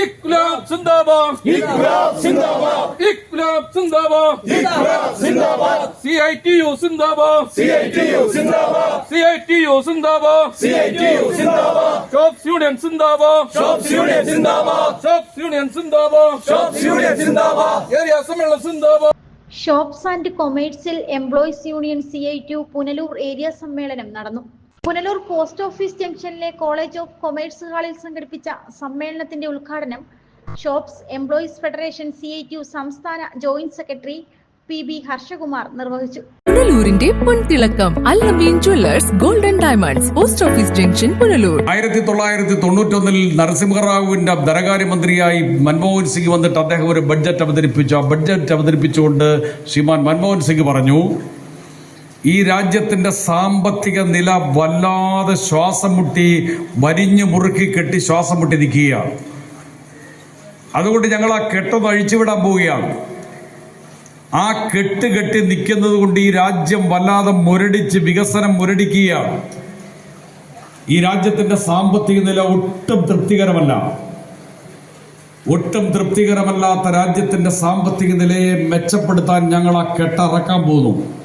ഇക്ലാബ് സിന്ദാബാദ്. ഇൻക്ലാബ് സിന്ദാബാദ്. C I T U CITU C CITU C I T U Zindabad. Shops union സിന്ദാബാദ്. Shops union സിന്ദാബാദ്. Shops union സിന്ദാബാദ്. Shops union സിന്ദാബാദ്. Area സമ്മേളനം സിന്ദാബാദ്. Shops and commercial employees union C I TU Punalur area സമ്മേളനം നടന്നു. Punalur post office ജംഗ്ഷനിലെ college of commerce ഹാളിൽ സംഘടിപ്പിച്ച സമ്മേളനത്തിന്റെ ഉദ്ഘാടനം shops employees federation C I TU സംസ്ഥാന joint secretary P B Harshakumar നിർവഹിച്ചു. പുനലൂരിന്റെ പൊൻതിളക്കം Allameen jewellers golden diamonds post office junction Punalur. ആയിരത്തി തൊള്ളായിരത്തി തൊണ്ണൂറ്റൊന്നിൽ നരസിംഹറാവുവിന്റെ ധനകാര്യമന്ത്രിയായി മൻമോഹൻ സിംഗ് വന്നിട്ട് അദ്ദേഹം ഒരു ബഡ്ജറ്റ് അവതരിപ്പിച്ചു. ആ ബഡ്ജറ്റ് അവതരിപ്പിച്ചുകൊണ്ട് ശ്രീമാൻ മൻമോഹൻ സിംഗ് പറഞ്ഞു ഈ രാജ്യത്തിന്റെ സാമ്പത്തിക നില വല്ലാതെ ശ്വാസം മുട്ടി വരിഞ്ഞു മുറുക്കി കെട്ടി ശ്വാസം മുട്ടി നിൽക്കുകയാണ്. അതുകൊണ്ട് ഞങ്ങൾ ആ കെട്ടൊന്ന് അഴിച്ചുവിടാൻ പോവുകയാണ്. ആ കെട്ട് കെട്ടി നിൽക്കുന്നത് കൊണ്ട് ഈ രാജ്യം വല്ലാതെ മുരടിച്ച് വികസനം മുരടിക്കുകയാണ്. ഈ രാജ്യത്തിന്റെ സാമ്പത്തിക നില ഒട്ടും തൃപ്തികരമല്ല. ഒട്ടും തൃപ്തികരമല്ലാത്ത രാജ്യത്തിന്റെ സാമ്പത്തിക നിലയെ മെച്ചപ്പെടുത്താൻ ഞങ്ങൾ ആ കെട്ടറക്കാൻ പോകുന്നു.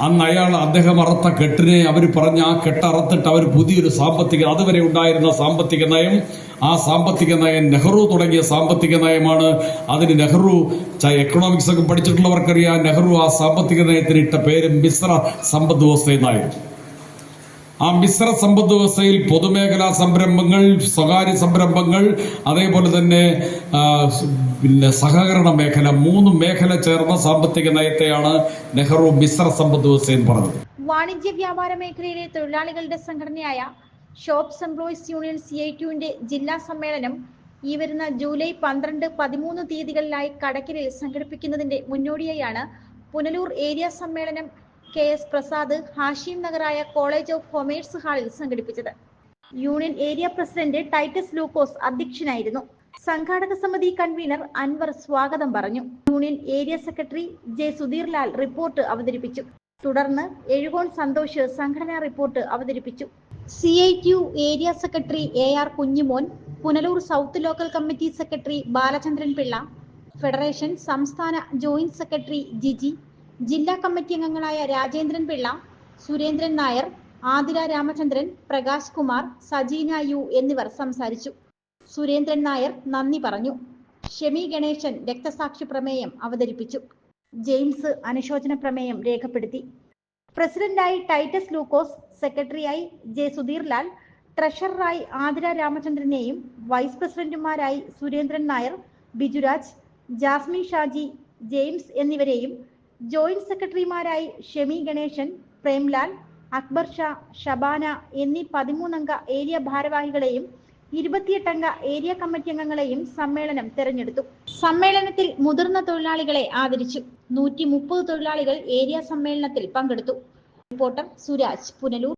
അന്ന് അയാൾ അദ്ദേഹം അറുത്ത കെട്ടിനെ അവർ പറഞ്ഞ് ആ കെട്ടറത്തിട്ട് അവർ പുതിയൊരു സാമ്പത്തിക അതുവരെ ഉണ്ടായിരുന്ന സാമ്പത്തിക നയം ആ സാമ്പത്തിക നയം നെഹ്റു തുടങ്ങിയ സാമ്പത്തിക നയമാണ്. അതിന് നെഹ്റു എക്കണോമിക്സ് ഒക്കെ പഠിച്ചിട്ടുള്ളവർക്കറിയാം. നെഹ്റു ആ സാമ്പത്തിക നയത്തിന് ഇട്ട പേര് മിശ്ര സമ്പദ് വ്യവസ്ഥ എന്നായിരുന്നു. ആ മിശ്ര സമ്പദ് വ്യവസ്ഥയിൽ പൊതുമേഖലാ സംരംഭങ്ങൾ സ്വകാര്യ സംരംഭങ്ങൾ അതേപോലെ തന്നെ പിന്നെ സഹകരണ മേഖല മൂന്ന് മേഖല ചേർന്ന സാമ്പത്തിക നയത്തെയാണ് നെഹ്റു മിശ്ര സമ്പദ് വ്യവസ്ഥ എന്ന് പറഞ്ഞത്. വാണിജ്യ വ്യാപാര മേഖലയിലെ തൊഴിലാളികളുടെ സംഘടനയായ shops employees union C I ടുവിന്റെ ജില്ലാ സമ്മേളനം ഈ വരുന്ന ജൂലൈ പന്ത്രണ്ട് പതിമൂന്ന് തീയതികളിലായി കടക്കിലിൽ സംഘടിപ്പിക്കുന്നതിന്റെ മുന്നോടിയായാണ് പുനലൂർ ഏരിയ സമ്മേളനം കെ എസ് പ്രസാദ് ഹാഷിം നഗറായ കോളേജ് ഓഫ് കൊമേഴ്സ് ഹാളിൽ സംഘടിപ്പിച്ചത്. Union area president Titus Lukose അധ്യക്ഷനായിരുന്നു. സംഘാടക സമിതി കൺവീനർ അൻവർ സ്വാഗതം പറഞ്ഞു. Union area secretary J Sudheer Lal report അവതരിപ്പിച്ചു. തുടർന്ന് എഴുകോൺ സന്തോഷ് സംഘടനാ റിപ്പോർട്ട് അവതരിപ്പിച്ചു. C I T area secretary A R Kunjimon Punalur south local committee secretary Balachandran Pillai federation സംസ്ഥാന ജോയിന്റ് സെക്രട്ടറി ജിജി ജില്ലാ കമ്മിറ്റി അംഗങ്ങളായ രാജേന്ദ്രൻ പിള്ള സുരേന്ദ്രൻ നായർ ആതിര രാമചന്ദ്രൻ പ്രകാശ് കുമാർ സജീന യു എന്നിവർ സംസാരിച്ചു. സുരേന്ദ്രൻ നായർ നന്ദി പറഞ്ഞു. ഷെമി ഗണേശൻ രക്തസാക്ഷി പ്രമേയം അവതരിപ്പിച്ചു. ജെയിംസ് അനുശോചന പ്രമേയം രേഖപ്പെടുത്തി. പ്രസിഡന്റായി ടൈറ്റസ് ലൂക്കോസ് സെക്രട്ടറിയായി ജെ സുധീർലാൽ ട്രഷററായി ആതിര രാമചന്ദ്രനെയും വൈസ് പ്രസിഡന്റുമാരായി സുരേന്ദ്രൻ നായർ ബിജുരാജ് ജാസ്മിൻ ഷാജി ജെയിംസ് എന്നിവരെയും ജോയിന്റ് സെക്രട്ടറിമാരായി ഷെമി ഗണേശൻ പ്രേംലാൽ അക്ബർ ഷാ ഷബാന എന്നീ പതിമൂന്നംഗ ഏരിയ ഭാരവാഹികളെയും ഇരുപത്തിയെട്ടംഗ ഏരിയ കമ്മിറ്റി അംഗങ്ങളെയും സമ്മേളനം തെരഞ്ഞെടുത്തു. സമ്മേളനത്തിൽ മുതിർന്ന തൊഴിലാളികളെ ആദരിച്ചു. നൂറ്റി മുപ്പത് തൊഴിലാളികൾ ഏരിയ സമ്മേളനത്തിൽ പങ്കെടുത്തു. റിപ്പോർട്ടർ സുരാജ് പുനലൂർ.